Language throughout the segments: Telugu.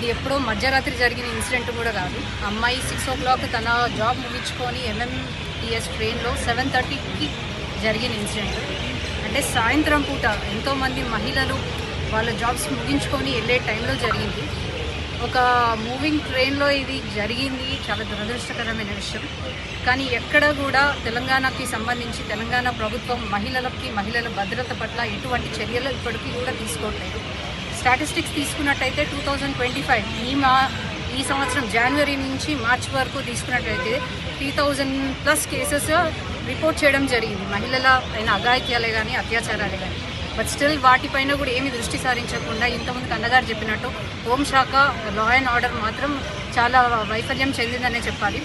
ఇది ఎప్పుడో మధ్యరాత్రి జరిగిన ఇన్సిడెంట్ కూడా కాదు. అమ్మాయి సిక్స్ ఓ క్లాక్ తన జాబ్ ముగించుకొని ఎంఎంటీఎస్ ట్రైన్లో సెవెన్ థర్టీకి జరిగిన ఇన్సిడెంట్. అంటే సాయంత్రం పూట ఎంతోమంది మహిళలు వాళ్ళ జాబ్స్ ముగించుకొని వెళ్ళే టైంలో జరిగింది. ఒక మూవింగ్ ట్రైన్లో ఇది జరిగింది. చాలా దురదృష్టకరమైన విషయం. కానీ ఎక్కడ కూడా తెలంగాణకి సంబంధించి తెలంగాణ ప్రభుత్వం మహిళలకి మహిళల భద్రత పట్ల ఎటువంటి చర్యలు ఇప్పటికీ కూడా తీసుకోవట్లేదు. స్టాటిస్టిక్స్ తీసుకున్నట్టయితే టూ థౌజండ్ ట్వంటీ ఫైవ్ ఈ మా ఈ సంవత్సరం జనవరి నుంచి మార్చ్ వరకు తీసుకున్నట్టయితే three thousand plus cases report చేయడం జరిగింది. మహిళల పైన అఘాయిత్యాలే కానీ అత్యాచారాలే కానీ బట్ స్టిల్ వాటిపైన కూడా ఏమి దృష్టి సారించకుండా ఇంతకుముందు అన్నగారు చెప్పినట్టు హోంశాఖ లా అండ్ ఆర్డర్ మాత్రం చాలా వైఫల్యం చెందిందనే చెప్పాలి.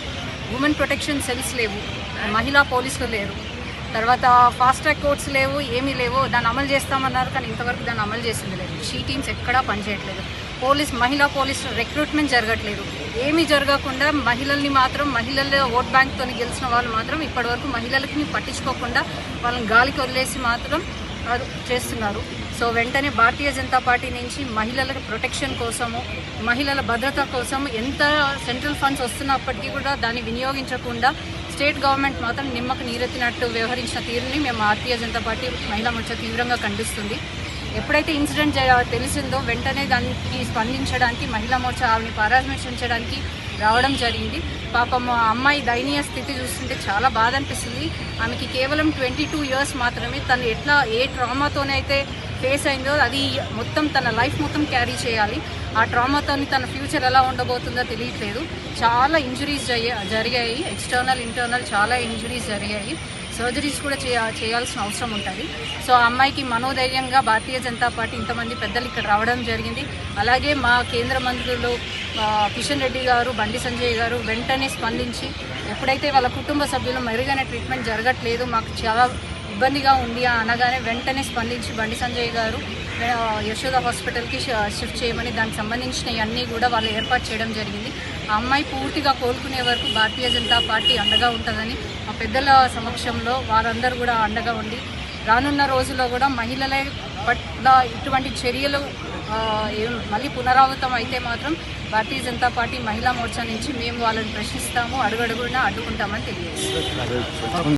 ఉమెన్ ప్రొటెక్షన్ సెల్స్ లేవు. మహిళా పోలీసులు లేరు. తర్వాత ఫాస్ట్ ట్రాక్ కోర్ట్స్ లేవు ఏమీ లేవు. దాన్ని అమలు చేస్తామన్నారు కానీ ఇంతవరకు దాన్ని అమలు చేసింది లేదు. షీ టీమ్స్ ఎక్కడా పనిచేయట్లేదు పోలీస్ మహిళా పోలీస్ రిక్రూట్మెంట్ జరగట్లేదు. ఏమీ జరగకుండా మహిళల్ని మాత్రం మహిళల ఓట్ బ్యాంక్తో గెలిచిన వాళ్ళు మాత్రం ఇప్పటివరకు మహిళలకి పట్టించుకోకుండా వాళ్ళని గాలికి వదిలేసి మాత్రం చేస్తున్నారు. సో వెంటనే భారతీయ జనతా పార్టీ నుంచి మహిళల ప్రొటెక్షన్ కోసము మహిళల భద్రత కోసం ఎంత సెంట్రల్ ఫండ్స్ వస్తున్నప్పటికీ కూడా దాన్ని వినియోగించకుండా స్టేట్ గవర్నమెంట్ మాత్రం నిమ్మకు నీరెత్తినట్టు వ్యవహరించిన తీరుని మేము భారతీయ జనతా పార్టీ మహిళా మోర్చా తీవ్రంగా ఖండిస్తుంది. ఎప్పుడైతే ఇన్సిడెంట్ తెలిసిందో వెంటనే దానికి స్పందించడానికి మహిళా మోర్చా ఆవిని పరామర్శించడానికి రావడం జరిగింది. పాపం ఆ అమ్మాయి దయనీయ స్థితి చూస్తుంటే చాలా బాధ అనిపిస్తుంది. ఆమెకి కేవలం ట్వంటీ టూ ఇయర్స్ మాత్రమే. తను ఎట్లా ఏ ట్రామాతోనైతే ఫేస్ అయిందో అది మొత్తం తన లైఫ్ మొత్తం క్యారీ చేయాలి. ఆ ట్రామాతోని తన ఫ్యూచర్ ఎలా ఉండబోతుందో తెలియట్లేదు. చాలా ఇంజురీస్ జరిగాయి. ఎక్స్టర్నల్ ఇంటర్నల్ చాలా ఇంజురీస్ జరిగాయి. సర్జరీస్ కూడా చే చేయాల్సిన అవసరం ఉంటుంది. సో ఆ అమ్మాయికి మనోధైర్యంగా భారతీయ జనతా పార్టీ ఇంతమంది పెద్దలు ఇక్కడ రావడం జరిగింది. అలాగే మా కేంద్ర మంత్రులు కిషన్ రెడ్డి గారు బండి సంజయ్ గారు వెంటనే స్పందించి ఎప్పుడైతే వాళ్ళ కుటుంబ సభ్యులు మెరుగైన ట్రీట్మెంట్ జరగట్లేదు మాకు చాలా ఇబ్బందిగా ఉంది అనగానే వెంటనే స్పందించి బండి సంజయ్ గారు యశోద హాస్పిటల్కి షిఫ్ట్ చేయమని దానికి సంబంధించినవి అన్నీ కూడా వాళ్ళు ఏర్పాటు చేయడం జరిగింది. ఆ అమ్మాయి పూర్తిగా కోలుకునే వరకు భారతీయ జనతా పార్టీ అండగా ఉంటుందని మా పెద్దల సమక్షంలో వారందరూ కూడా అండగా ఉండి రానున్న రోజుల్లో కూడా మహిళల పట్ల ఇటువంటి చర్యలు ఏం- మళ్ళీ పునరావృతం అయితే మాత్రం భారతీయ జనతా పార్టీ మహిళా మోర్చా నుంచి మేము వాళ్ళని ప్రశ్నిస్తాము అడుగడుగునా అడ్డుకుంటామని తెలియజేస్తాం